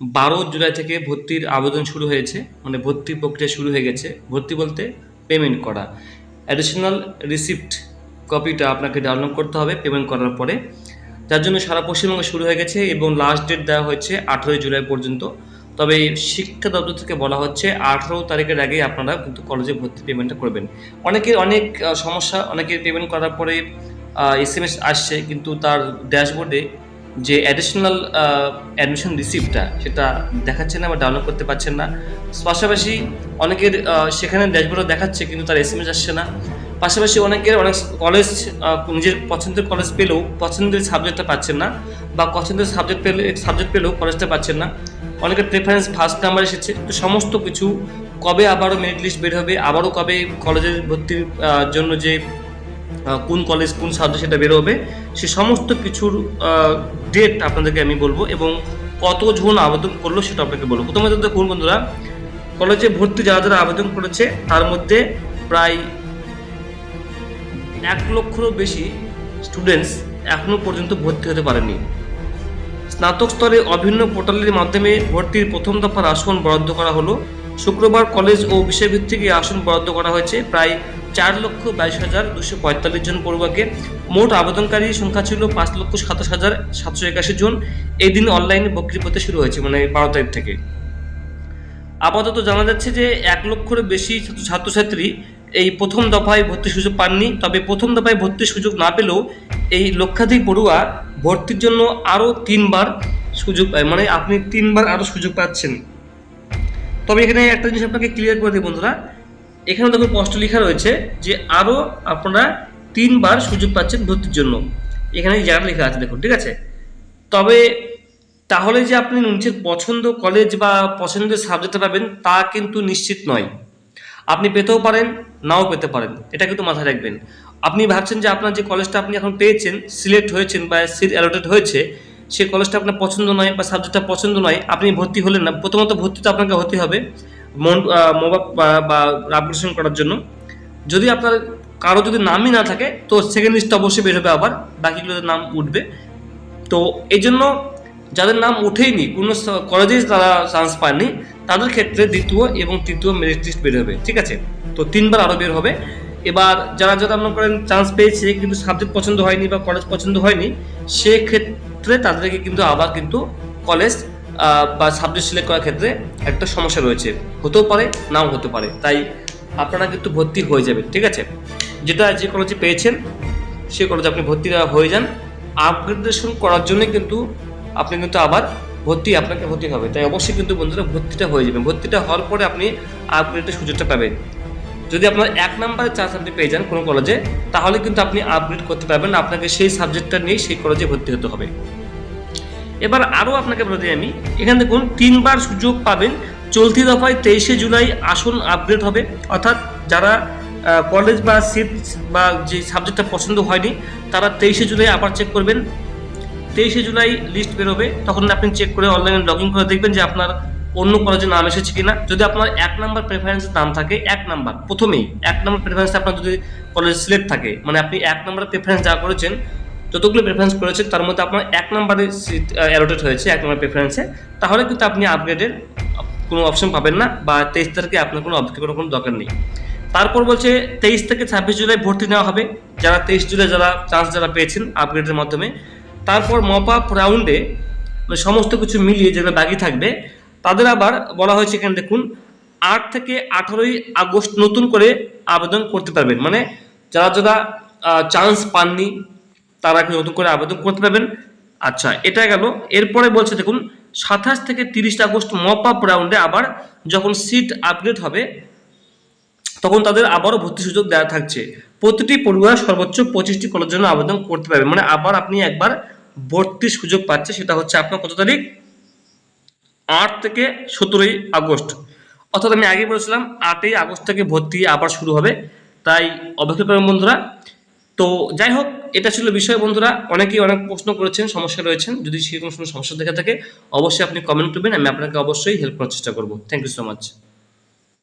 বারো জুলাই থেকে ভর্তির আবেদন শুরু হয়েছে মানে ভর্তি প্রক্রিয়া শুরু হয়ে গেছে। ভর্তি বলতে পেমেন্ট করা। অ্যাডিশনাল রিসিপ্ট কপিটা আপনাকে ডাউনলোড করতে হবে পেমেন্ট করার পরে। যার জন্য সারা পশ্চিমবঙ্গে শুরু হয়ে গেছে এবং লাস্ট ডেট দেওয়া হয়েছে আঠেরোই জুলাই পর্যন্ত। তবে শিক্ষা দপ্তর থেকে বলা হচ্ছে, আঠেরো তারিখের আগে আপনারা কিন্তু কলেজে ভর্তি পেমেন্টটা করবেন। অনেকের অনেক সমস্যা অনেকের পেমেন্ট করার পরে এস এম এস আসছে, কিন্তু তার ড্যাশবোর্ডে যে অ্যাডিশনাল অ্যাডমিশন রিসিপ্টটা সেটা দেখাচ্ছে না বা ডাউনলোড করতে পারছেন না। পাশাপাশি অনেকের আহ, সেখানে ড্যাশবোর্ডে দেখাচ্ছে কিন্তু তার এস এম এস আসছে না। পাশাপাশি অনেকের অনেক কলেজ নিজের পছন্দের কলেজ পেলেও পছন্দের সাবজেক্টটা পাচ্ছেন না বা পছন্দের সাবজেক্ট পেলে সাবজেক্ট পেলেও কলেজটা পাচ্ছেন না। অনেকের প্রেফারেন্স ফার্স্ট নাম্বার এসেছে। তো সমস্ত কিছু কবে আবারও মেরিট লিস্ট বের হবে আবারও কবে কলেজের ভর্তির জন্য যে কোন কলেজ কোন সাবজেক্ট সেটা বের হবে সে সমস্ত কিছুর ডেট আপনাদেরকে আমি বলব এবং কতজন আবেদন করল সেটা আপনাকে বলব। প্রথমে তো দেখুন বন্ধুরা কলেজে ভর্তি যারা যারা আবেদন করেছে, তার মধ্যে প্রায় এক লক্ষেরও বেশি স্টুডেন্টস এখনও পর্যন্ত ভর্তি হতে পারেনি। স্নাতক স্তরে অভিন্ন পোর্টালের মাধ্যমে ভর্তির প্রথম দফার আসন বরাদ্দ করা হলো। শুক্রবার কলেজ ও বিষয়ভিত্তিক এই আসন বরাদ্দ করা হয়েছে। প্রায় চার লক্ষ বাইশ হাজার দুশো পঁয়তাল্লিশ জন পড়ুয়াকে মোট আবেদনকারী সংখ্যা ছিল পাঁচ লক্ষ সাতাশ হাজার সাতশো একাশি জন। এই দিন অনলাইনে বক্রি পথে শুরু হয়েছে মানে বারো তারিখ থেকে। আপাতত জানা যাচ্ছে যে এক লক্ষের বেশি ছাত্রছাত্রী এই প্রথম দফায় ভর্তির সুযোগ পাননি। তবে প্রথম দফায় ভর্তির সুযোগ না পেলেও এই লক্ষাধিক পড়ুয়া ভর্তির জন্য আরও তিনবার সুযোগ পায় মানে আপনি তিনবার আরও সুযোগ পাচ্ছেন। তবে এখানে একটা জিনিস আপনাকে ক্লিয়ার করে দিই বন্ধুরা। এখানে দেখুন স্পষ্ট লেখা রয়েছে যে আরও আপনারা তিনবার সুযোগ পাচ্ছেন ভর্তির জন্য। এখানে যারা লেখা আছে দেখুন, ঠিক আছে? তবে তাহলে যে আপনি নিজের পছন্দ কলেজ বা পছন্দের সাবজেক্টটা পাবেন, তা কিন্তু নিশ্চিত নয়। আপনি পেতেও পারেন, নাও পেতে পারেন, এটা কিন্তু মাথায় রাখবেন। আপনি ভাবছেন যে আপনার যে কলেজটা আপনি এখন পেয়েছেন সিলেক্ট হয়েছেন বা সিট অ্যালোটেড হয়েছে সেই কলেজটা আপনার পছন্দ নয় বা সাবজেক্টটা পছন্দ নয়, আপনি ভর্তি হলেন না। প্রথমত ভর্তি তো আপনাকে হতে হবে। মন মোবাইল বা আপগ্রেশন করার জন্য। যদি আপনার কারও যদি নামই না থাকে, তো সেকেন্ড লিস্ট অবশ্যই বের হবে আবার বাকিগুলোর নাম উঠবে। তো এই জন্য যাদের নাম উঠেইনি, কোনো কলেজে তারা চান্স পায়নি তাদের ক্ষেত্রে দ্বিতীয় এবং তৃতীয় মেরিট লিস্ট বের হবে, ঠিক আছে? তো তিনবার আরও বের হবে। এবার যারা যারা মনে করেন চান্স পেয়েছে কিন্তু সাবজেক্ট পছন্দ হয়নি বা কলেজ পছন্দ হয়নি, সেক্ষেত্রে তাদেরকে কিন্তু আবার কিন্তু কলেজ বা সাবজেক্ট সিলেক্ট করার ক্ষেত্রে একটা সমস্যা রয়েছে। হতেও পারে, নাও হতে পারে। তাই আপনারা কিন্তু ভর্তি হয়ে যাবে ঠিক আছে? যেটা যে কলেজে পেয়েছেন, সে কলেজে আপনি ভর্তি হয়ে যান। আপগ্রেডেশন করার জন্য কিন্তু আপনি কিন্তু আবার ভর্তি, আপনাকে ভর্তি হবে। তাই অবশ্যই কিন্তু বন্ধুরা ভর্তিটা হয়ে যাবে। ভর্তিটা হওয়ার পরে আপনি আপগ্রেডের সুযোগটা পাবেন। যদি আপনার এক নম্বরের চান্স আপনি পেয়ে যান কোনো কলেজে তাহলে কিন্তু আপনি আপগ্রেড করতে পারবেন। আপনাকে সেই সাবজেক্টটা নিয়ে সেই কলেজে ভর্তি হতে হবে। এবার আরও আপনাকে বলে দিই আমি। এখানে দেখুন, তিনবার সুযোগ পাবেন। চলতি দফায় তেইশে জুলাই আসন আপগ্রেড হবে। অর্থাৎ যারা কলেজ বা সিট বা যে সাবজেক্টটা পছন্দ হয়নি, তারা তেইশে জুলাই আবার চেক করবেন। তেইশে জুলাই লিস্ট বেরোবে। তখন আপনি চেক করে অনলাইনে লগ ইন করে দেখবেন যে আপনার অন্য কলেজের নাম এসেছে কিনা। যদি আপনার এক নাম্বার প্রেফারেন্সের নাম থাকে, এক নাম্বার প্রথমেই এক নাম্বার প্রেফারেন্স আপনার যদি কলেজ সিলেক্ট থাকে মানে আপনি এক নাম্বার প্রেফারেন্স যা করেছেন যতগুলো প্রেফারেন্স করেছেন তার মধ্যে আপনার এক নম্বরে সিট অ্যালোটেড হয়েছে, এক নাম্বার প্রেফারেন্সে তাহলে কিন্তু আপনি আপগ্রেডের কোনো অপশন পাবেন না, বা তেইশ তারিখে আপনার কোনো অপডেট করার কোনো দরকার নেই। তারপর বলছে, তেইশ থেকে ছাব্বিশ জুলাই ভর্তি নেওয়া হবে। যারা তেইশ জুলাই যারা চান্স যারা পেয়েছেন আপগ্রেডের মাধ্যমে, তারপর মপ রাউন্ডে সমস্ত কিছু মিলিয়ে যেগুলো বাকি থাকবে, তাদের আবার বলা হয়েছে এখানে দেখুন, আট থেকে আঠারোই আগস্ট নতুন করে আবেদন করতে পারবেন। মানে যারা যারা চান্স পাননি তারা এখন নতুন করে আবেদন করতে পারবেন। আচ্ছা এটা গেল। এরপরে বলছে, দেখুন, সাতাশ থেকে তিরিশ আগস্ট মপ আপ রাউন্ডে আবার যখন সিট আপগ্রেড হবে, তখন তাদের আবারও ভর্তি সুযোগ দেওয়া থাকছে। প্রতিটি পড়ুয়া সর্বোচ্চ পঁচিশটি কলেজের জন্য আবেদন করতে পারবে। মানে আবার আপনি একবার ভর্তির সুযোগ পাচ্ছে, সেটা হচ্ছে আপনার কত তারিখ? আট থেকে সতেরোই আগস্ট। অর্থাৎ আমি আগে বলেছিলাম, আটই আগস্ট থেকে ভর্তি আবার শুরু হবে। তাই অপেক্ষা বন্ধুরা। তো যাই হোক এটা ছিল বিষয়, বন্ধুরা। অনেকেই অনেক প্রশ্ন করেছেন, সমস্যা রয়েছেন। যদি সেরকম কোনো সমস্যা দেখা থাকে, অবশ্যই আপনি কমেন্ট করবেন, আমি আপনাকে অবশ্যই হেল্প করার চেষ্টা করব। Thank you so much